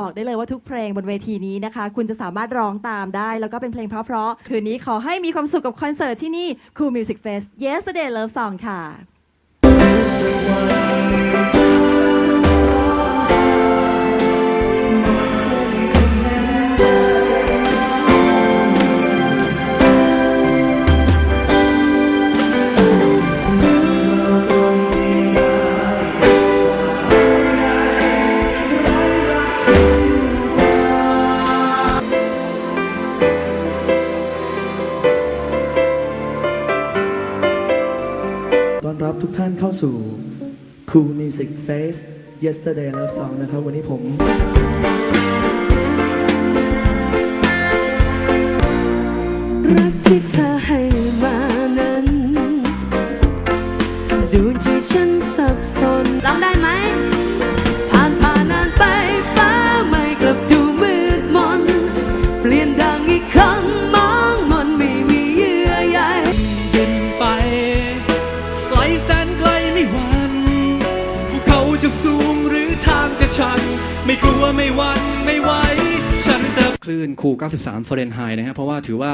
บอกได้เลยว่าทุกเพลงบนเวทีนี้นะคะ คุณจะสามารถร้องตามได้ แล้วก็เป็นเพลงเพราะๆคืนนี้ขอให้มีความสุขกับคอนเสิร์ตที่นี่ Cool Music Fest Yesterday Love Song ค่ะ รับทุกท่านเข้าสู่ Cool Music Face Yesterday Love Song นะครับ วันนี้ผม รักที่เธอให้มานั้น ดูใจฉันสับสนร้องได้ไหม ผ่านผ่านนานไปฟ้าไม่กลับดูมืดมน เปลี่ยนดังอีกครั้ง ไม่กลัวไม่หวันไม่ไหวฉันจะคลื่นคู93ฟอเรนไฮนะครับเพราะว่าถือว่า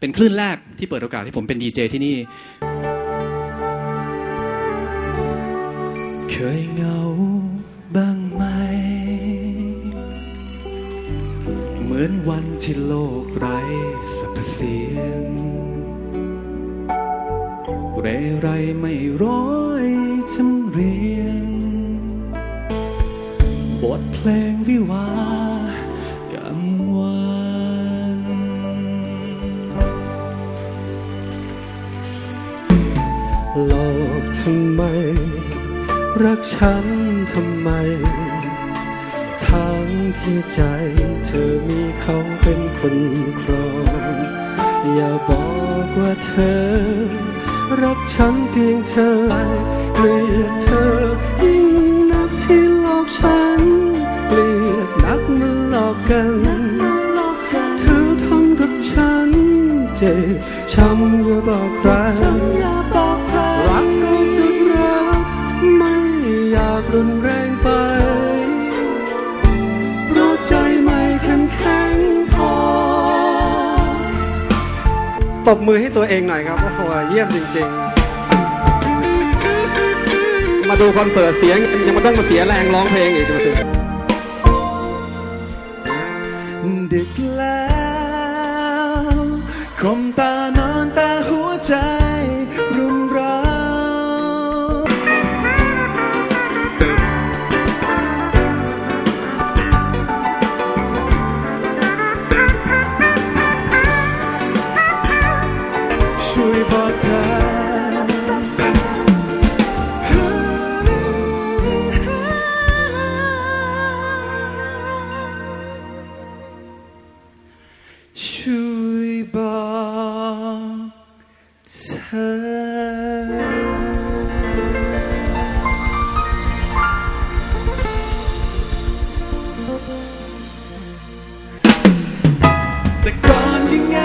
เป็นคลื่นแรกที่เปิดโอกาสให้ผมเป็นดีเจที่นี่ เคยเหงาบ้างไหม เหมือนวันที่โลกไร้สรรพเสียง เรไรไม่ร้อย รักฉันทำไม ทั้งที่ใจเธอมีเขาเป็นคนครอง อย่าบอกว่าเธอ รักฉันเพียงเธอเกลียดเธอยิ่งนักที่หลอกฉันเกลียดนักมันหลอกกันเธอทำกับฉันเจ็บช้ำอย่าบอกใครรักก็ รุนแรงไป เพราะใจไม่เข้มแข็งพอ ตบมือให้ตัวเองหน่อยครับ โอ้โห เยี่ยมจริง ๆ มาดูคอนเสิร์ตเสียง ยังไมาต้องมาเสียแรงร้องเพลงอีกดูสิดึกแล้วคมตา แต่ก่อนยังไง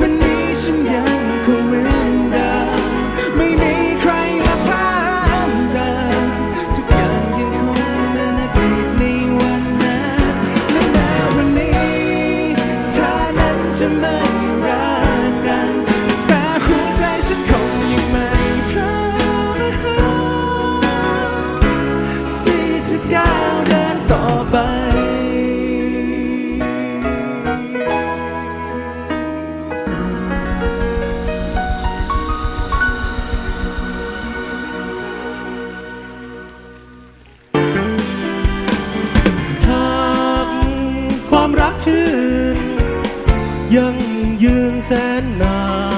มันนี้ฉันยังคงเหมือนเดิมไม่มีใครมาพามเดิมทุกอย่างยังคงเหมือนอดีตในวันนั้นและแม้วันนี้เธอนั้นจะไม่ ไป หากความรักชื่น ยังยืนแสนนาน